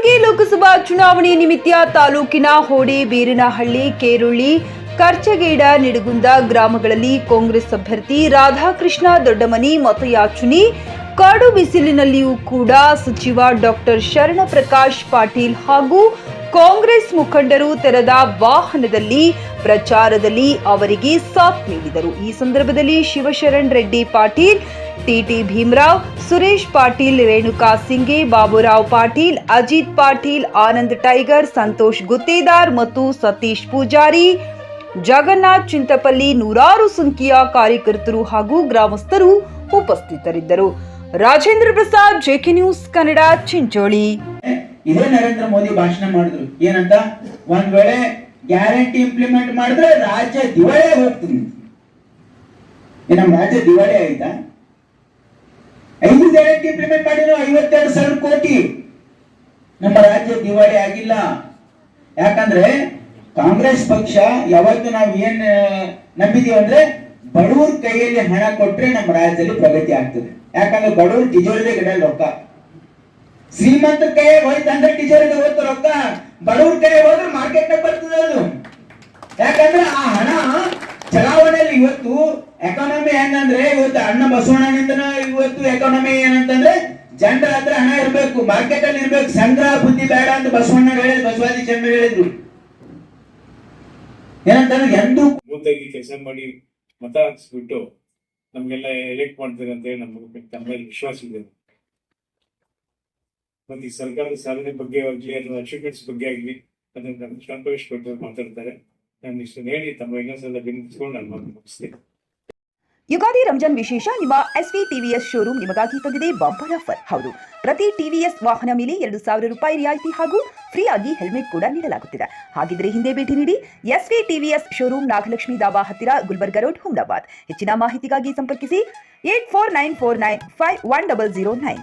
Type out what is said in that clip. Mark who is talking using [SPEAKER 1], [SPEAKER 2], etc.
[SPEAKER 1] ಕಲಬುರಗಿ ಲೋಕಸಭಾ ಚುನಾವಣೆ ನಿಮಿತ್ತ ತಾಲೂಕಿನ ಹೋಡಿ, ಬೀರನಹಳ್ಳಿ, ಕೇರುಳ್ಳಿ, ಕರ್ಚಗೇಡ, ನಿಡಗುಂದ ಗ್ರಾಮಗಳಲ್ಲಿ ಕಾಂಗ್ರೆಸ್ ಅಭ್ಯರ್ಥಿ ರಾಧಾಕೃಷ್ಣ ದೊಡ್ಡಮನಿ ಮತಯಾಚನೆ. ಕಾಡು ಬಿಸಿಲಿನಲ್ಲಿಯೂ ಕೂಡ ಸಚಿವ ಡಾಕ್ಟರ್ ಶರಣ ಪ್ರಕಾಶ್ ಪಾಟೀಲ್ ಹಾಗೂ ಕಾಂಗ್ರೆಸ್ ಮುಖಂಡರು ತೆರೆದ ವಾಹನದಲ್ಲಿ ಪ್ರಚಾರದಲ್ಲಿ ಅವರಿಗೆ ಸಾಥ್ ನೀಡಿದರು. ಈ ಸಂದರ್ಭದಲ್ಲಿ Shivasharan Reddy Patil T T Bhimrao, Suresh Patil, Renuka Singe Baburao Patil, Ajit Patil, Anand Tiger, Santosh Guttedar ಮತ್ತು ಸತೀಶ್ ಪೂಜಾರಿ. ಜಗನ್ನಾಥ್ ಚಿಂತಪಲ್ಲಿ ನೂರಾರು ಸಂಖ್ಯೆಯ ಕಾರ್ಯಕರ್ತರು ಹಾಗೂ ಗ್ರಾಮಸ್ಥರು ಉಪಸ್ಥಿತರಿದ್ದರು. Rajendra Prasad, J K news Kannada, Chincholi.
[SPEAKER 2] ಇದೇ ನರೇಂದ್ರ ಮೋದಿ ಭಾಷಣ ಮಾಡಿದ್ರು. ಏನಂತ? ಒಂದ್ ವೇಳೆ ಗ್ಯಾರಂಟಿ ಇಂಪ್ಲಿಮೆಂಟ್ ಮಾಡಿದ್ರೆ ರಾಜ್ಯ ದಿವಾಳಿ ಹೋಗ್ತೀನಿ. ನಮ್ಮ ರಾಜ್ಯ ದಿವಾಳಿ ಆಯ್ತಾ? ಐದು ಗ್ಯಾರಂಟಿ ಇಂಪ್ಲಿಮೆಂಟ್ ಮಾಡಿರೋ ಐವತ್ತೆರಡು ಸಾವಿರ ಕೋಟಿ ನಮ್ಮ ರಾಜ್ಯ ದಿವಾಳಿ ಆಗಿಲ್ಲ. ಯಾಕಂದ್ರೆ ಕಾಂಗ್ರೆಸ್ ಪಕ್ಷ ಯಾವತ್ತು ನಾವು ಏನ್ ನಂಬಿದೀವಿ ಅಂದ್ರೆ ಬಡವ್ರ ಕೈಯಲ್ಲಿ ಹಣ ಕೊಟ್ರೆ ನಮ್ಮ ರಾಜ್ಯದಲ್ಲಿ ಪ್ರಗತಿ ಆಗ್ತದೆ. ಯಾಕಂದ್ರೆ ಬಡವ್ರ ತಿಜೋರಿದೆ ಗಿಡ ರೊಕ್ಕ. ಶ್ರೀಮಂತ ಕೈಯಾಗ ಹೋಯ್ತಂದ್ರೆ ಟಿಜೋರಿಗೆ ಹೋಯ್ತು ರೊಕ್ಕ. ಬಡವ್ರ ಕೈಯಾಗ ಹೋದ್ರೆ ಮಾರ್ಕೆಟ್ ಬರ್ತದೆ ಅದು. ಯಾಕಂದ್ರೆ ಆ ಹಣ ಚಲಾವಣೆಯಲ್ಲಿ ಇವತ್ತು ಎಕಾನಮಿ ಹೆಂಗಂದ್ರೆ ಇವತ್ತು ಅಣ್ಣ ಬಸವಣ್ಣನಿಂದನ ಇವತ್ತು ಎಕಾನಮಿ ಏನಂತಂದ್ರೆ ಜನರ ಹತ್ರ ಹಣ ಇರಬೇಕು ಮಾರ್ಕೆಟ್ ಅಲ್ಲಿ ಇರ್ಬೇಕು, ಸಂಗ್ರಹ ಬುದ್ಧಿ ಬೇಡ ಅಂತ ಬಸವಣ್ಣ ಹೇಳಿದ್ರು, ಬಸವಾದಿ ಚಂದ್ರ ಹೇಳಿದ್ರು. ಏನಂತಂದ್ರೆ ಎಂದೂ
[SPEAKER 3] ಮೂತಾಗಿ ಕೆಲಸ ಮಾಡಿ ಮತ ಹಾಕ್ಸ್ಬಿಟ್ಟು ನಮ್ಗೆಲ್ಲ ಎಲೆಕ್ಟ್ ಮಾಡ್ತಾರೆ ಅಂತ ಹೇಳಿ ನಮ್ಗೆ ತಮ್ಮ ಮೇಲೆ ವಿಶ್ವಾಸ ಇದೆ. ಮತ್ತೆ ಈ ಸರ್ಕಾರದ ಸಾಧನೆ ಬಗ್ಗೆ ಆಗ್ಲಿ ಅಥವಾ ಅಚೀವ್ಮೆಂಟ್ಸ್ ಬಗ್ಗೆ ಆಗ್ಲಿ ಅದನ್ನ ಸಂತೋಷ ಕೊಟ್ಟು ಮಾತಾಡ್ತಾರೆ. ನಾನು ಇಷ್ಟು ಹೇಳಿ ತಮ್ಮ ಇನ್ನೊಂದ್ಸಲ ಬಿಂಬಿಸ್ಕೊಂಡು ನಾನು ಮಾತು ಮುಗಿಸ್ತೇನೆ.
[SPEAKER 1] ಯುಗಾದಿ ರಂಜಾನ್ ವಿಶೇಷ. ನಿಮ್ಮ ಎಸ್ವಿ ಟಿವಿಎಸ್ ಶೋರೂಮ್ ನಿಮಗಾಗಿ ತಂದಿದೆ ಬಂಪರ್ ಆಫರ್. ಹೌದು, ಪ್ರತಿ ಟಿವಿಎಸ್ ವಾಹನ ಮೇಲೆ ಎರಡು ಸಾವಿರ ರೂಪಾಯಿ ರಿಯಾಯಿತಿ ಹಾಗೂ ಫ್ರೀ ಆಗಿ ಹೆಲ್ಮೆಟ್ ಕೂಡ ನೀಡಲಾಗುತ್ತಿದೆ. ಹಾಗಿದ್ರೆ ಹಿಂದೆ ಭೇಟಿ ನೀಡಿ S V TVS showroom Nagalakshmi dhaba ಹತ್ತಿರ ಗುಲ್ಬರ್ಗ ರೋಡ್ ಹುಮದಾಬಾದ್ ಹೆಚ್ಚಿನ ಮಾಹಿತಿಗಾಗಿ ಸಂಪರ್ಕಿಸಿ eight four nine four nine five one double zero nine.